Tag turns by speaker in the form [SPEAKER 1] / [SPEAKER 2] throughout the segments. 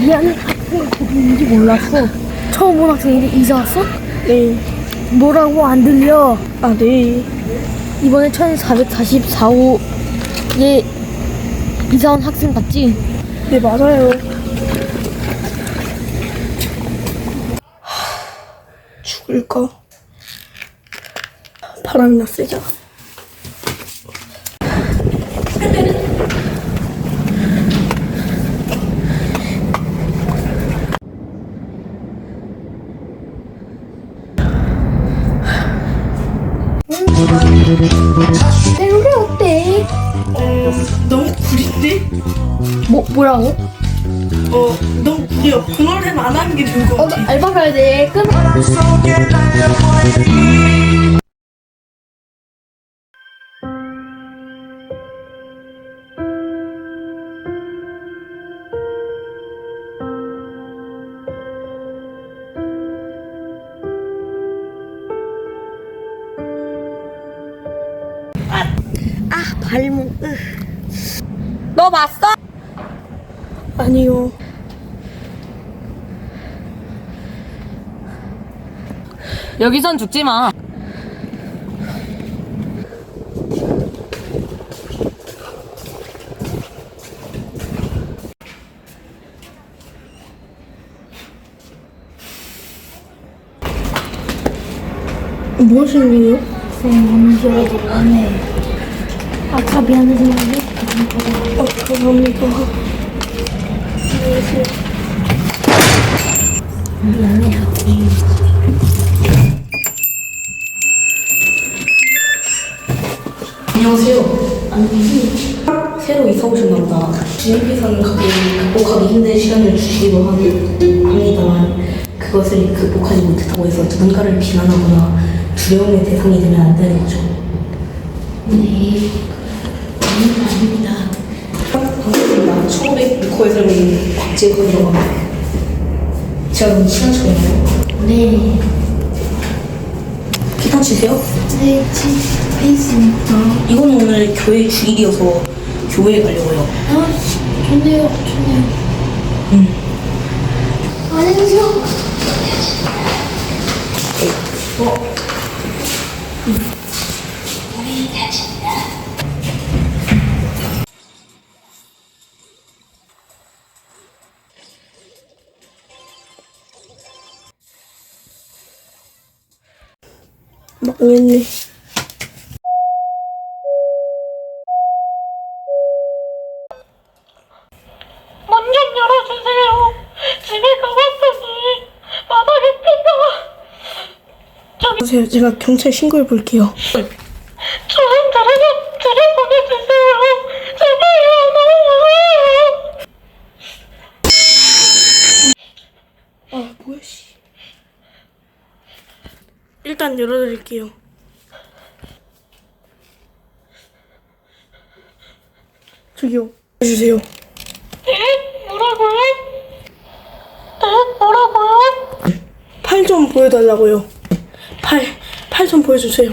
[SPEAKER 1] 미안해 학생 거기 있는지 몰랐어 처음 온 학생이 이사 왔어?
[SPEAKER 2] 네.
[SPEAKER 1] 뭐라고 안 들려
[SPEAKER 2] 아, 네.
[SPEAKER 1] 이번에 1444호에 이사 온 학생 같지?
[SPEAKER 2] 네, 맞아요. 죽을까? 바람이나 쐬자.
[SPEAKER 1] 내 노래 어때?
[SPEAKER 2] 어, 너무 구린데?
[SPEAKER 1] 뭐, 뭐라고?
[SPEAKER 2] 어, 너무 구려. 그 노래는 안 하는 게 좋을 것
[SPEAKER 1] 어,
[SPEAKER 2] 같아.
[SPEAKER 1] 나 알바 가야 돼. 끊어. 아, 발목. 너 봤어?
[SPEAKER 2] 아니요.
[SPEAKER 3] 여기선 죽지 마.
[SPEAKER 2] 거예요?
[SPEAKER 1] 쌤, 문제라도 왔네. 아까 말해.
[SPEAKER 2] 어, 감사합니다.
[SPEAKER 1] 미안해.
[SPEAKER 4] 안녕하세요. 새로 이사 오셨나 보다. 주님께서는 가끔 극복하기 힘든 시간을 주시기도 하- 합니다만 그것을 극복하지 못했다고 해서 누군가를 비난하거나 두려움의 대상이 되면 안 되는 거죠. 네, 1906호에 살고 있는 곽재훈이라고 합니다. 제가 너무 친한 척이나요?
[SPEAKER 1] 네.
[SPEAKER 4] 기타 치세요?
[SPEAKER 1] 네, 있습니다.
[SPEAKER 4] 이건 오늘 교회 주일이어서 교회에 가려고요.
[SPEAKER 1] 아, 좋네요. 좋네요.
[SPEAKER 4] 음.
[SPEAKER 1] 안녕히 계세요.
[SPEAKER 2] 망했네.
[SPEAKER 3] 문 좀 열어주세요. 집에 가봤더니 바닥에 피가.
[SPEAKER 2] 보세요. 제가 경찰 신고해 볼게요.
[SPEAKER 3] 저 좀 들여 들여보내주세요. 제발요. 너무 무서워요.
[SPEAKER 2] 아, 뭐야, 씨. 일단 열어드릴게요. 저기요. 주세요.
[SPEAKER 3] 네? 뭐라고요? 네? 뭐라고요?
[SPEAKER 2] 팔 좀 보여달라고요. 팔, 팔 좀 보여주세요.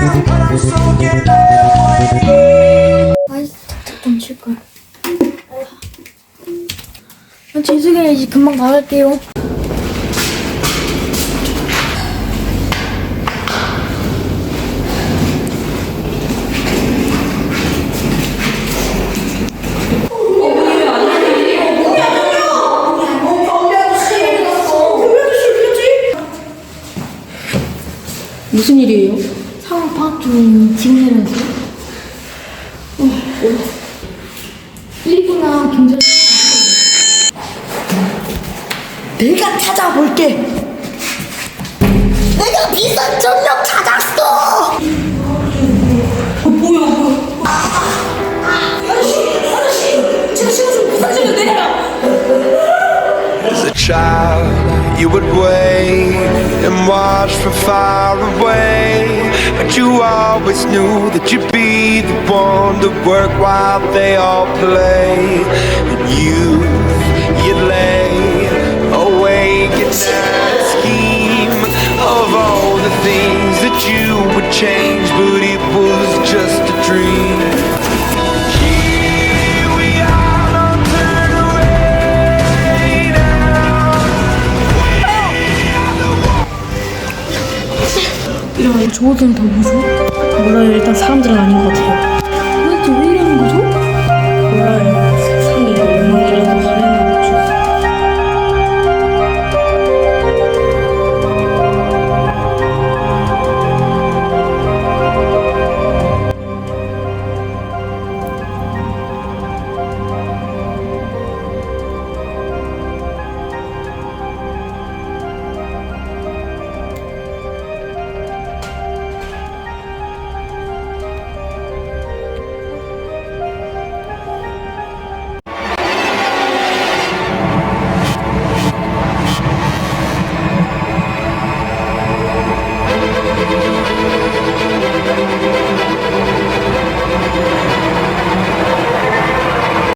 [SPEAKER 1] 금방 나갈게요.
[SPEAKER 4] 무슨 일이에요?
[SPEAKER 1] 상황 파악 중이에요. 지금 내려왔어요? 어, 119나 경찰.
[SPEAKER 2] 내가 찾아볼게. 내가 비선 전력 찾았어.
[SPEAKER 5] As a child, you would wait and watch from far away. But you always knew that you'd be the one to work while they all play. And you, you'd lay awake at night, scheme of all the things that you would change, but it was just a dream. Here we are, don't turn away now.
[SPEAKER 1] 저거는 더 무서워?
[SPEAKER 2] 몰라요. 일단 사람들은 아닌 것 같아요.